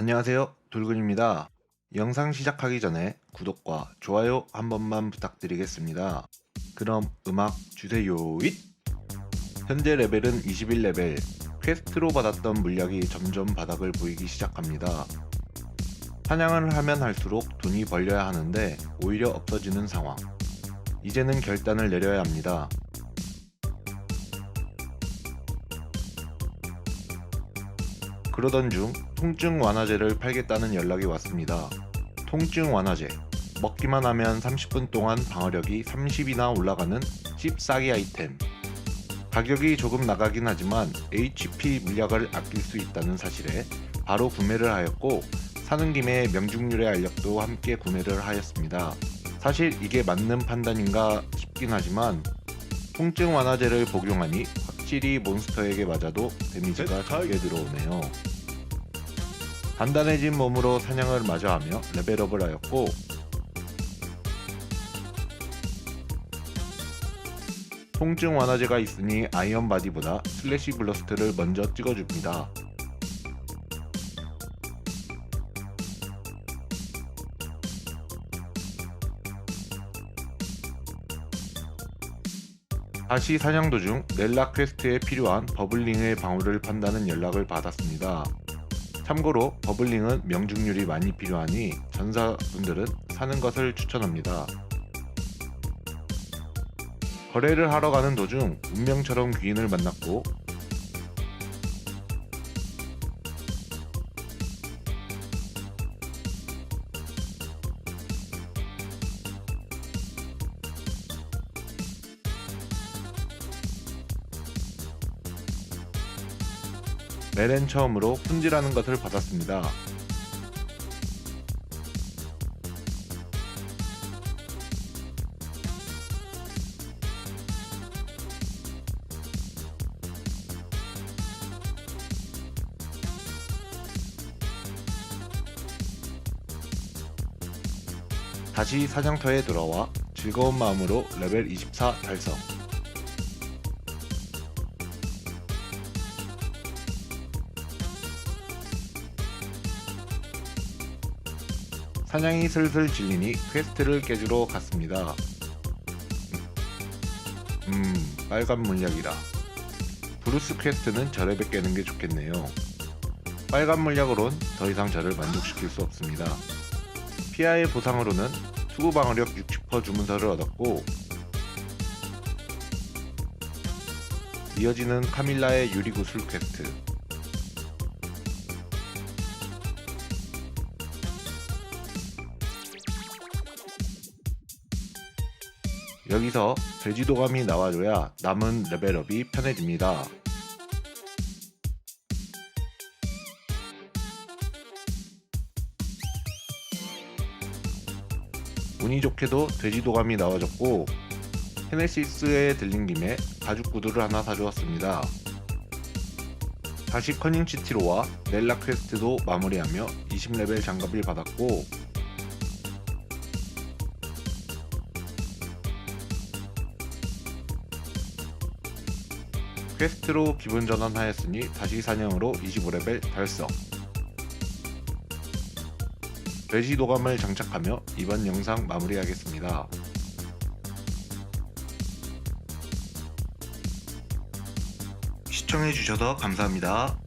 안녕하세요. 돌근입니다. 영상 시작하기 전에 구독과 좋아요 한 번만 부탁드리겠습니다. 그럼 음악 주세요 잇! 현재 레벨은 21레벨. 퀘스트로 받았던 물약이 점점 바닥을 보이기 시작합니다. 사냥을 하면 할수록 돈이 벌려야 하는데 오히려 없어지는 상황. 이제는 결단을 내려야 합니다. 그러던 중 통증 완화제를 팔겠다는 연락이 왔습니다. 통증 완화제. 먹기만 하면 30분 동안 방어력이 30이나 올라가는 씹싸기 아이템. 가격이 조금 나가긴 하지만 HP 물약을 아낄 수 있다는 사실에 바로 구매를 하였고 사는 김에 명중률의 알력도 함께 구매를 하였습니다. 사실 이게 맞는 판단인가 싶긴 하지만 통증 완화제를 복용하니 확실히 몬스터에게 맞아도 데미지가 적게 들어오네요. 단단해진 몸으로 사냥을 마저하며 레벨업을 하였고 통증 완화제가 있으니 아이언 바디보다 슬래시 블러스트를 먼저 찍어줍니다. 다시 사냥 도중 넬라 퀘스트에 필요한 버블링의 방어를 판다는 연락을 받았습니다. 참고로 버블링은 명중률이 많이 필요하니 전사분들은 사는 것을 추천합니다. 거래를 하러 가는 도중 운명처럼 귀인을 만났고 메렌 처음으로 훈지라는 것을 받았습니다. 다시 사냥터에 돌아와 즐거운 마음으로 레벨 24 달성. 사냥이 슬슬 질리니 퀘스트를 깨주러 갔습니다. 음, 빨간 물약이라. 브루스 퀘스트는 저레벨 깨는 게 좋겠네요. 빨간 물약으론 더 이상 저를 만족시킬 수 없습니다. 피아의 보상으로는 투구 방어력 60% 주문서를 얻었고 이어지는 카밀라의 유리구슬 퀘스트 여기서 돼지도감이 나와줘야 남은 레벨업이 편해집니다. 운이 좋게도 돼지도감이 나와줬고 헤네시스에 들린 김에 가죽 구두를 하나 사주었습니다. 다시 커닝시티로와 넬라 퀘스트도 마무리하며 20레벨 장갑을 받았고 퀘스트로 기분 전환하였으니 다시 사냥으로 25레벨 달성. 돼지 도감을 장착하며 이번 영상 마무리하겠습니다. 시청해주셔서 감사합니다.